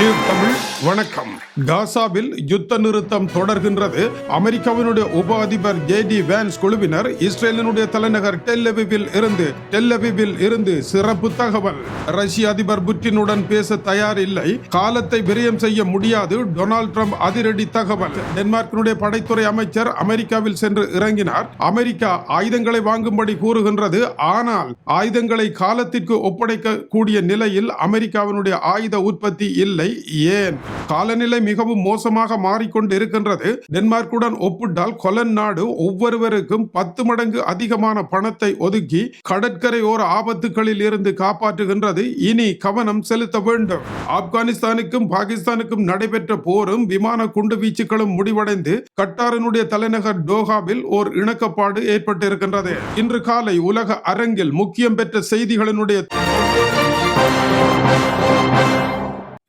Tube Tamil வணக்கம். காசாவில் யுத்த நிறுத்தம் தொடர்கின்றது. அமெரிக்காவினுடைய உப அதிபர் ஜே டி வேன்ஸ் குழுவினர் இஸ்ரேலினுடைய தலைநகர் டெல்லவிவில் இருந்து டெல்லவிவில் இருந்து சிறப்பு தகவல். ரஷ்ய அதிபர் புட்டினுடன் பேச தயார் இல்லை காலத்தை விரயம் செய்ய முடியாது. டொனால்ட் ட்ரம்ப் அதிரடி தகவல். டென்மார்க்கினுடைய படைத்துறை அமைச்சர் அமெரிக்காவில் சென்று இறங்கினார். அமெரிக்கா ஆயுதங்களை வாங்கும்படி கூறுகின்றது. ஆனால் ஆயுதங்களை காலத்திற்கு ஒப்படைக்க கூடிய நிலையில் அமெரிக்காவினுடைய ஆயுத உற்பத்தி இல்லை. ஏன்? காலநிலை மிகவும் மோசமாக மாறிக்கொண்டு இருக்கின்றது டென்மார்க்குடன் ஒப்பிட்டால் கொலன் நாடு ஒவ்வொருவருக்கும் பத்து மடங்கு அதிகமான பணத்தை ஒதுக்கி கடற்கரையோர ஆபத்துகளில் இருந்து காப்பாற்றுகின்றது. இனி கவனம் செலுத்த வேண்டும். ஆப்கானிஸ்தானுக்கும் பாகிஸ்தானுக்கும் நடைபெற்ற போரும் விமான குண்டு வீச்சுகளும் முடிவடைந்து கட்டாரினுடைய தலைநகர் டோஹாவில் ஓர் இணக்கப்பாடு ஏற்பட்டிருக்கின்றது. இன்று காலை உலக அரங்கில் முக்கியம் பெற்ற செய்திகளினுடைய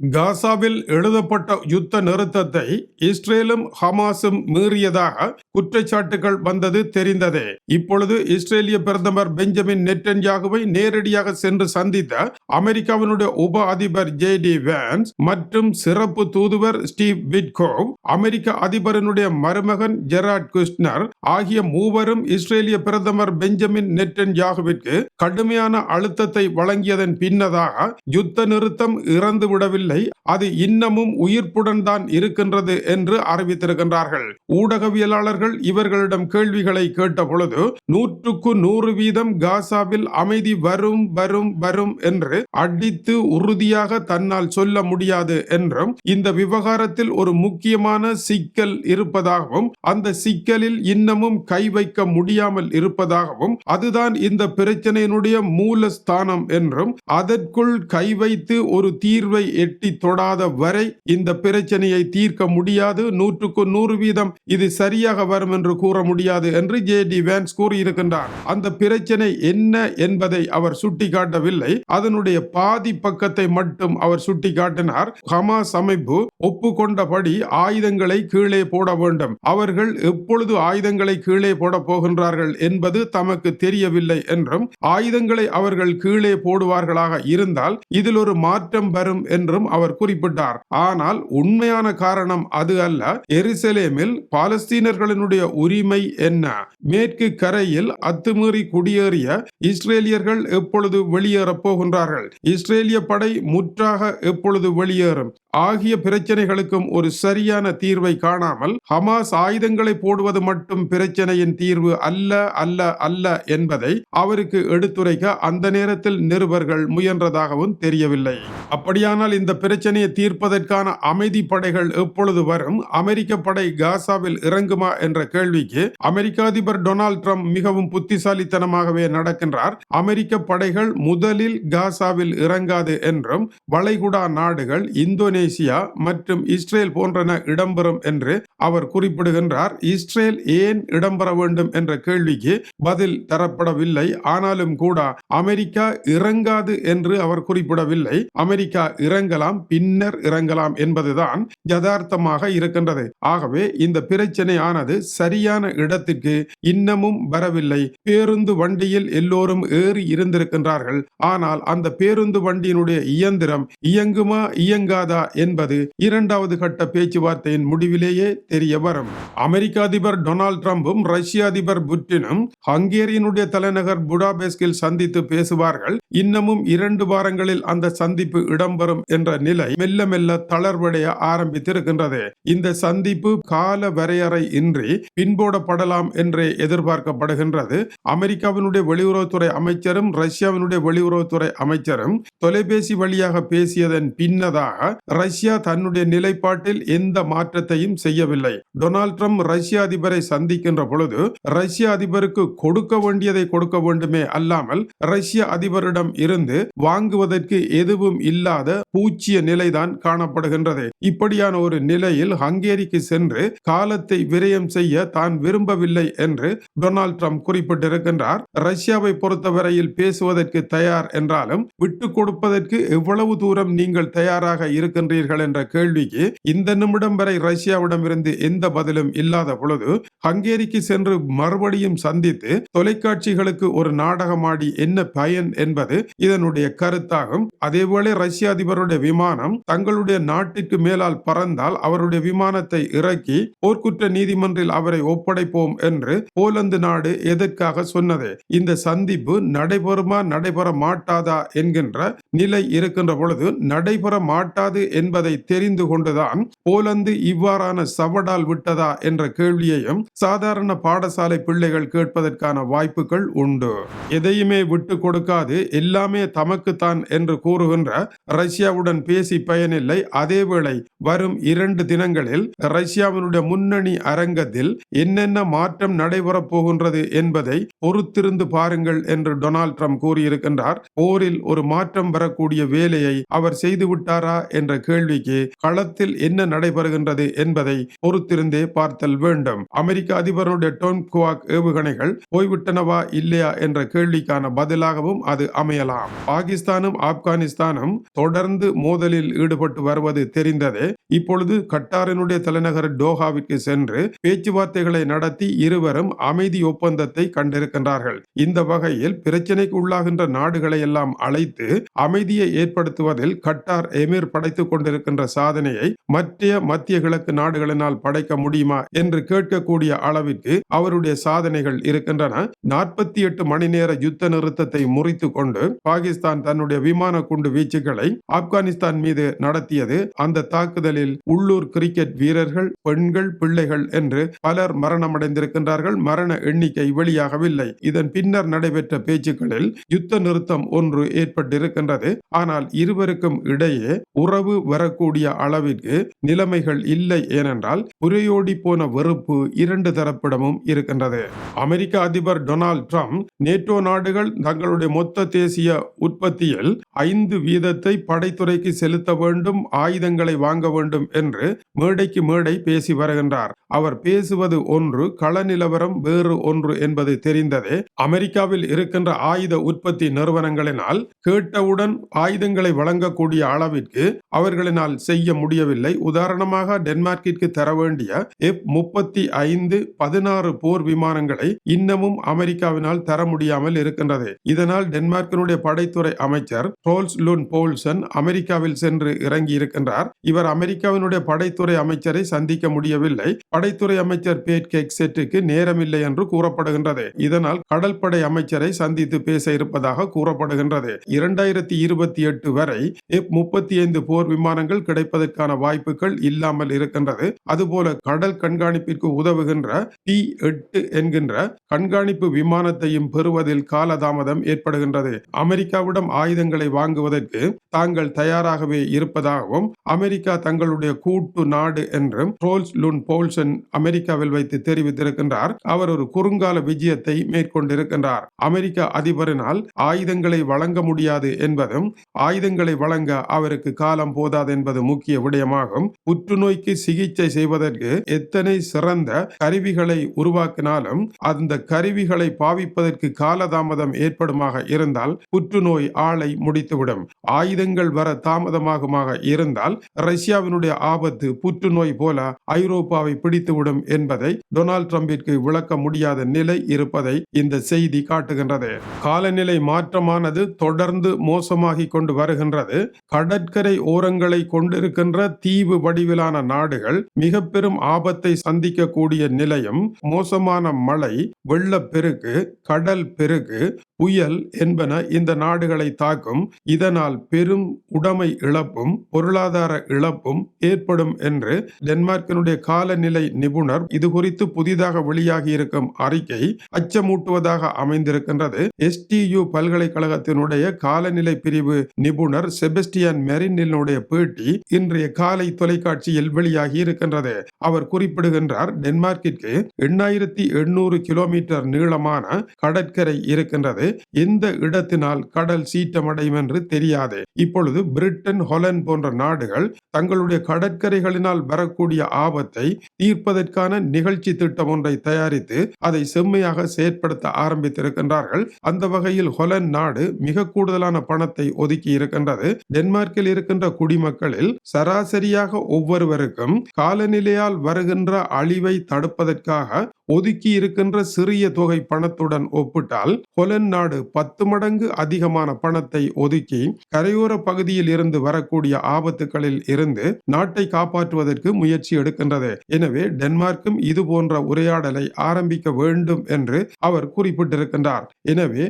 காசாவில் எழுதப்பட்ட யுத்த நிறுத்தத்தை இஸ்ரேலும் ஹமாஸும் மீறியதாக குற்றச்சாட்டுகள் வந்தது தெரிந்ததே. இப்பொழுது இஸ்ரேலிய பிரதமர் பெஞ்சமின் நெட்டன்யாகுவை நேரடியாக சென்று சந்தித்த அமெரிக்காவினுடைய உப அதிபர் ஜே டி வேன்ஸ் மற்றும் சிறப்பு தூதுவர் ஸ்டீவ் விட்கோவ் அமெரிக்க அதிபரனுடைய மருமகன் ஜெராட் குஷ்னர் ஆகிய மூவரும் இஸ்ரேலிய பிரதமர் பெஞ்சமின் நெட்டன் நெட்டன்யாகுவிற்கு கடுமையான அழுத்தத்தை வழங்கியதன் பின்னதாக யுத்த நிறுத்தம் இறந்து விடவில்லை. அது இன்னமும் உயிர்ப்புடன் தான் இருக்கின்றது என்று அறிவித்திருக்கின்றார்கள். ஊடகவியலாளர்கள் இவர்களிடம் கேள்விகளை கேட்ட பொழுது நூற்றுக்கு நூறு வீதம் காசாவில் அமைதி வரும் வரும் வரும் என்று அடித்து உறுதியாக தன்னால் சொல்ல முடியாது என்றும் இந்த விவகாரத்தில் ஒரு முக்கியமான சிக்கல் இருப்பதாகவும் அந்த சிக்கலில் இன்னமும் கை வைக்க முடியாமல் இருப்பதாகவும் அதுதான் இந்த பிரச்சனையினுடைய மூலஸ்தானம் என்றும் அதற்குள் கை வைத்து ஒரு தீர்வை எட்டி தொடாத வரை இந்த பிரச்சனையை தீர்க்க முடியாது. நூற்றுக்கு நூறு வீதம் இது சரியாக வரும் என்று கூற முடியாது என்று ஜே டி வேன்ஸ் கூறியிருக்கின்றார். அந்த பிரச்சனை என்ன என்பதை அவர் சுட்டிக்காட்டவில்லை. அதனுடைய பாதி பக்கத்தை மட்டும் அவர் சுட்டிக்காட்டினார். ஹமாஸ் அமைப்பு ஒப்புக்கொண்டபடி ஆயுதங்களை கீழே போட வேண்டும். அவர்கள் எப்பொழுது ஆயுதங்களை கீழே போட போகின்றார்கள் என்பது தமக்கு தெரியவில்லை என்றும் ஆயுதங்களை அவர்கள் கீழே போடுவார்களாக இருந்தால் இதில் ஒரு மாற்றம் வரும் என்றும் அவர் குறிப்பிட்டார். ஆனால் உண்மையான காரணம் அது அல்ல எருசலேமில் பாலஸ்தீனர்களினுடைய உரிமை என்ன? மேற்கு கரையில் அத்துமீறி குடியேறிய இஸ்ரேலியர்கள் எப்பொழுது வெளியேறப் போகின்றார்கள்? இஸ்ரேலிய படை முற்றாக எப்பொழுது வெளியேறும்? ஆகிய பிரச்சனைகளுக்கும் ஒரு சரியான தீர்வை காணாமல் ஹமாஸ் ஆயுதங்களை போடுவது மட்டும் பிரச்சனையின் தீர்வு அல்ல அல்ல அல்ல என்பதை அவருக்கு எடுத்துரைக்க அந்த நேரத்தில் நிருபர்கள் முயன்றதாகவும் தெரியவில்லை. அப்படியானால் இந்த பிரச்சனையை தீர்ப்பதற்கான அமைதி படைகள் எப்பொழுது வரும்? அமெரிக்க படை காசாவில் இறங்குமா என்ற கேள்விக்கு அமெரிக்க அதிபர் டொனால்ட் ட்ரம்ப் மிகவும் புத்திசாலித்தனமாகவே நடக்கின்றார். அமெரிக்க படைகள் முதலில் காசாவில் இறங்காது என்றும் வளைகுடா நாடுகள் இந்தோனேசியா மற்றும் இஸ்ரேல் போன்றன இடம்பெறும் என்று அவர் குறிப்பிடுகின்றார். இஸ்ரேல் ஏன் இடம்பெற வேண்டும் என்ற கேள்விக்கு பதில் தரப்படவில்லை. ஆனாலும் கூட அமெரிக்கா இறங்காது என்று அவர் குறிப்பிடவில்லை. அமெரிக்கா இறங்கலாம் பின்னர் இறங்கலாம் என்பதுதான் யதார்த்தமாக இருக்கின்றது. ஆகவே இந்த பிரச்சனையானது சரியான இடத்திற்கு இன்னமும் வரவில்லை. பேருந்து வண்டியில் எல்லோரும் ஏறி இருந்திருக்கின்றார்கள். ஆனால் அந்த பேருந்து வண்டியினுடைய இயந்திரம் இயங்குமா இயங்காதா என்பது இரண்டாவது கட்ட பேச்சுவார்த்தையின் முடிவிலேயே தெரிய வரும். அமெரிக்க அதிபர் டொனால்ட் டிரம்பும் ரஷ்ய அதிபர் புட்டினும் ஹங்கேரியனுடைய தலைநகர் புடாபெஸ்கில் சந்தித்து பேசுவார்கள். இன்னமும் இரண்டு வாரங்களில் அந்த சந்திப்பு இடம்பெறும் என்ற நிலை மெல்ல மெல்ல தளர்வடைய ஆரம்பித்திருக்கின்றது. இந்த சந்திப்பு கால வரையறை இன்றி பின்போடப்படலாம் என்றே எதிர்பார்க்கப்படுகின்றது. அமெரிக்காவினுடைய வெளியுறவுத்துறை அமைச்சரும் ரஷ்யாவினுடைய வெளியுறவுத்துறை அமைச்சரும் தொலைபேசி வழியாக பேசியதன் பின்னதாக ரஷ்யா தன்னுடைய நிலைப்பாட்டில் எந்த மாற்றத்தையும் செய்யவில்லை. டொனால்ட் ட்ரம்ப் ரஷ்ய அதிபரை சந்திக்கின்ற பொழுது ரஷ்ய அதிபருக்கு கொடுக்க வேண்டியதை கொடுக்க வேண்டுமே அல்லாமல் ரஷ்ய அதிபரிடம் இருந்து வாங்குவதற்கு எதுவும் இல்லாத பூச்சிய நிலைதான் காணப்படுகின்றது. இப்படியான ஒரு நிலையில் ஹங்கேரிக்கு சென்று காலத்தை விரயம் செய்ய தான் விரும்பவில்லை என்று டொனால்ட் ட்ரம்ப் குறிப்பிட்டிருக்கின்றார். ரஷ்யாவை பொறுத்தவரையில் பேசுவதற்கு தயார் என்றாலும் விட்டு கொடுப்பதற்கு எவ்வளவு தூரம் நீங்கள் தயாராக இருக்கின்ற செய்கின்றீர்கள் என்ற கேள்விக்கு இந்த நிமிடம் வரை ரஷ்யாவிடமிருந்து எந்த பதிலும் இல்லாத பொழுது ஹங்கேரிக்கு சென்று மறுபடியும் சந்தித்து தொலைக்காட்சிகளுக்கு ஒரு நாடகமாடி என்ன பயன் என்பது இதனுடைய கருத்தாகும். அதேவேளை ரஷ்ய அதிபருடைய விமானம் தங்களுடைய நாட்டிற்கு மேலால் பறந்தால் அவருடைய விமானத்தை இறக்கி போர்க்குற்ற நீதிமன்றில் அவரை ஒப்படைப்போம் என்று போலந்து நாடு எதற்காக சொன்னது? இந்த சந்திப்பு நடைபெறுமா நடைபெற மாட்டாதா என்கின்ற நிலை இருக்கின்ற பொழுது நடைபெற மாட்டாது என்பதை தெரிந்து கொண்டுதான் போலந்து இவ்வாறான சவடால் விட்டதா என்ற கேள்வியையும் சாதாரண பாடசாலை பிள்ளைகள் கேட்பதற்கான வாய்ப்புகள் உண்டு. எதையுமே விட்டு கொடுக்காது எல்லாமே தமக்குத்தான் என்று கூறுகின்ற ரஷ்யாவுடன் பேசி பயனில்லை. அதேவேளை வரும் இரண்டு தினங்களில் ரஷ்யாவினுடைய முன்னணி அரங்கத்தில் என்னென்ன மாற்றம் நடைபெறப் போகின்றது என்பதை பொறுத்திருந்து பாருங்கள் என்று டொனால்ட் ட்ரம்ப் கூறியிருக்கின்றார். போரில் ஒரு மாற்றம் வரக்கூடிய வேலையை அவர் செய்து விட்டாரா என்ற கேள்விக்கு களத்தில் என்ன நடைபெறுகின்றது என்பதை பொறுத்திருந்தே பார்த்தல் வேண்டும். அமெரிக்க அதிபருடைய டோன் குவாக் ஏவுகணைகள் போய்விட்டனவா இல்லையா என்ற கேள்விக்கான பதிலாகவும் அது அமையலாம். பாகிஸ்தானும் ஆப்கானிஸ்தானும் தொடர்ந்து மோதலில் ஈடுபட்டு வருவது தெரிந்ததே இப்பொழுது கட்டாரினுடைய தலைநகர் டோஹாவிற்கு சென்று பேச்சுவார்த்தைகளை நடத்தி இருவரும் அமைதி ஒப்பந்தத்தை கண்டிருக்கின்றார்கள். இந்த வகையில் பிரச்சனைக்கு உள்ளாகின்ற நாடுகளை எல்லாம் அழைத்து அமைதியை ஏற்படுத்துவதில் கட்டார் எமிர் படைத்துக் கொண்டிருக்கின்ற சாதனையை மற்ற மத்திய கிழக்கு நாடுகளினால் படைக்க முடியுமா என்று கேட்கக்கூடிய அளவிற்கு அவருடைய சாதனைகள் இருக்கின்றன. நாற்பத்தி எட்டு மணி நேர யுத்த நிறுத்தத்தை முறித்து கொண்டு பாகிஸ்தான் தன்னுடைய விமான குண்டு வீச்சுகளை ஆப்கானிஸ்தான் மீது நடத்தியது. அந்த தாக்குதலில் உள்ளூர் கிரிக்கெட் வீரர்கள் பெண்கள் பிள்ளைகள் என்று பலர் மரணமடைந்திருக்கின்றார்கள். மரண எண்ணிக்கை வெளியாகவில்லை. இதன் பின்னர் நடைபெற்ற பேச்சுக்களில் யுத்த நிறுத்தம் ஒன்று ஏற்பட்டிருக்கின்றது. ஆனால் இருவருக்கும் இடையே உறவு வரக்கூடிய அளவிற்கு நிலைமைகள் இல்லை ஏனென்றால் புரையோடி போன வெறுப்பு இரண்டு தரப்பிடமும் இருக்கின்றது. அமெரிக்க அதிபர் டொனால்ட் ட்ரம்ப் நேட்டோ நாடுகள் தங்களுடைய மொத்த தேசிய உற்பத்தியில் ஐந்து வீதத்தை படைத்துறைக்கு செலுத்த வேண்டும் ஆயுதங்களை வாங்க வேண்டும் என்று மேடைக்கு மேடை பேசி வருகின்றார். அவர் பேசுவது ஒன்று கள நிலவரம் வேறு ஒன்று என்பது தெரிந்ததே அமெரிக்காவில் இருக்கின்ற ஆயுத உற்பத்தி நிறுவனங்களினால் கேட்டவுடன் ஆயுதங்களை வழங்கக்கூடிய அளவிற்கு அவர் அவர்களினால் செய்ய முடியவில்லை. உதாரணமாக டென்மார்க்கிற்கு தர வேண்டிய எஃப் முப்பத்தி ஐந்து பதினாறு போர் விமானங்களை இன்னமும் அமெரிக்காவினால் தர முடியாமல் இருக்கின்றது. இதனால் டென்மார்க்கினுடைய படைத்துறை அமைச்சர் ரோல்ஸ் லுன் போல்சன் அமெரிக்காவில் சென்று இறங்கி இருக்கின்றார். இவர் அமெரிக்காவினுடைய படைத்துறை அமைச்சரை சந்திக்க முடியவில்லை. படைத்துறை அமைச்சர் பேட் கெக்செட்டுக்கு நேரமில்லை என்று கூறப்படுகின்றது. இதனால் கடற்படை அமைச்சரை சந்தித்து பேச இருப்பதாக கூறப்படுகின்றது. இரண்டாயிரத்தி இருபத்தி எட்டு வரை எஃப் முப்பத்தி ஐந்து போர் விமானங்கள் கிடைப்பதற்கான வாய்ப்புகள் இல்லாமல் இருக்கின்றது. அதுபோல கடல் கண்காணிப்பிற்கு உதவுகின்ற டி எட்டு என்கின்ற கண்காணிப்பு விமானத்தையும் பெறுவதில் காலதாமதம் ஏற்படுகின்றது. அமெரிக்காவிடம் ஆயுதங்களை வாங்குவதற்கு தாங்கள் தயாராகவே இருப்பதாகவும் அமெரிக்கா தங்களுடைய கூட்டு நாடு என்றும் ரோல்ஸ் லுன் போல்சன் அமெரிக்காவில் வைத்து தெரிவித்திருக்கின்றார். அவர் ஒரு குறுங்கால விஜயத்தை மேற்கொண்டிருக்கின்றார். அமெரிக்க அதிபரினால் ஆயுதங்களை வழங்க முடியாது என்பதும் ஆயுதங்களை வழங்க அவருக்கு காலம் போதாது என்பது முக்கிய விடயமாகும். புற்றுநோய்க்கு சிகிச்சை செய்வதற்கு எத்தனை சிறந்த கருவிகளை உருவாக்கினாலும் அந்த கருவிகளை பாவிப்பதற்கு காலதாமதம் ஏற்படுமாக இருந்தால் புற்றுநோய் ஆளை முடித்துவிடும். ஆயுதங்கள் வர தாமதமாகுமாக இருந்தால் ரஷ்யாவினுடைய ஆபத்து புற்றுநோய் போல ஐரோப்பாவை பிடித்துவிடும் என்பதை டொனால்ட் ட்ரம்பிற்கு விளக்க முடியாத நிலை இருப்பதை இந்த செய்தி காட்டுகின்றது. காலநிலை மாற்றமானது தொடர்ந்து மோசமாகி கொண்டு வருகின்றது. கடற்கரை ஓரங்கள் கொண்டிருக்கின்ற தீவு வடிவிலான நாடுகள் மிக பெரும் ஆபத்தை சந்திக்கக்கூடிய நிலையம் மோசமான மழை வெள்ளப்பெருக்கு கடல் பெருக்கு புயல் என்பன இந்த நாடுகளை தாக்கும். இதனால் பெரும் உடைமை இழப்பும் பொருளாதார இழப்பும் ஏற்படும் என்று டென்மார்க்கினுடைய காலநிலை நிபுணர் இது குறித்து புதிதாக வெளியாகி இருக்கும் அறிக்கை அச்சமூட்டுவதாக அமைந்திருக்கின்றது. எஸ்டியு பல்கலைக்கழகத்தினுடைய காலநிலை பிரிவு நிபுணர் செபஸ்டியன் மெரினினுடைய பேட்டி இன்றைய காலை தொலைக்காட்சியில் வெளியாகி இருக்கின்றது. அவர் குறிப்பிடுகின்றார் டென்மார்க்கிற்கு எண்ணாயிரத்தி எண்ணூறு கிலோமீட்டர் நீளமான கடற்கரை இருக்கின்றது. எந்த இடத்தினால் கடல் சீற்றமடையும் என்று தெரியாது. இப்பொழுது பிரிட்டன் ஹொலண்ட் போன்ற நாடுகள் தங்களுடைய கடற்கரைகளினால் வரக்கூடிய ஆபத்தை தீர்ப்பதற்கான நிகழ்ச்சி திட்டம் ஒன்றை தயாரித்து அதை செம்மையாக செயற்படுத்த ஆரம்பித்திருக்கின்றார்கள். அந்த வகையில் ஹொலன் நாடு மிக கூடுதலான பணத்தை ஒதுக்கி இருக்கின்றது. டென்மார்க்கில் இருக்கின்ற குடி குடிமக்களில் சராசரியாக ஒவ்வொருவருக்கும் காலநிலையால் வருகின்ற அழிவை தடுப்பதற்காக ஒதுக்கி இருக்கின்ற சிறிய தொகை பணத்துடன் ஒப்பிட்டால் ஹொலன் நாடு பத்து மடங்கு அதிகமான பணத்தை ஒதுக்கி கரையோர பகுதியில் இருந்து வரக்கூடிய ஆபத்துகளில் இருந்து நாட்டை காப்பாற்றுவதற்கு முயற்சி எடுக்கின்றது. எனவே டென்மார்க்கும் இது போன்ற உரையாடலை ஆரம்பிக்க வேண்டும் என்று அவர் குறிப்பிட்டிருக்கின்றார். எனவே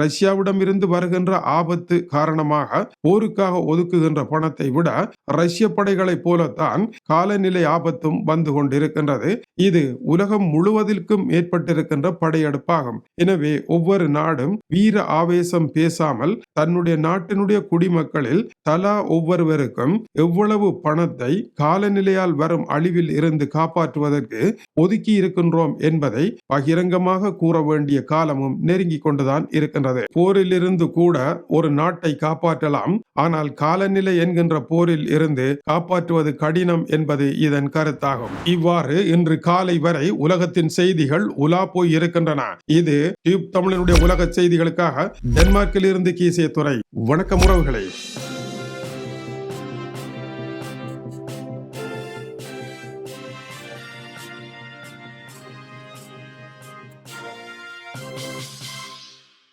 ரஷ்யாவிடமிருந்து வருகின்ற ஆபத்து காரணமாக போருக்காக ஒதுக்குகின்ற பணத்தை விட ரஷ்ய படைகளைப் போலத்தான் காலநிலை ஆபத்தும் வந்து கொண்டிருக்கின்றது. இது உலகம் முழுவதற்கும் ஏற்பட்டிருக்கின்ற படையெடுப்பாகும். எனவே ஒவ்வொரு நாடும் வீர ஆவேசம் பேசாமல் தன்னுடைய நாட்டினுடைய குடிமக்களில் தலா ஒவ்வொருவருக்கும் எவ்வளவு பணத்தை காலநிலையால் வரும் அழிவில் இருந்து காப்பாற்றுவதற்கு ஒதுக்கி இருக்கின்றோம் என்பதை பகிரங்கமாக கூற வேண்டிய காலமும் நெருங்கி கொண்டுதான் இருக்கின்றது. போரிலிருந்து கூட ஒரு நாட்டை காப்பாற்றலாம். ஆனால் காலநிலை என்கின்ற போரில் இருந்து காப்பாற்றுவது கடினம் என்பது இதன் கருத்தாகும். இவ்வாறு இன்று காலை வரை உலகத்தின் செய்திகள் உலா போய் இருக்கின்றன. இது டியூப் தமிழனுடைய உலக செய்திகளுக்காக டென்மார்க்கில் இருந்து கீசிய துறை. வணக்கம் உறவுகளை.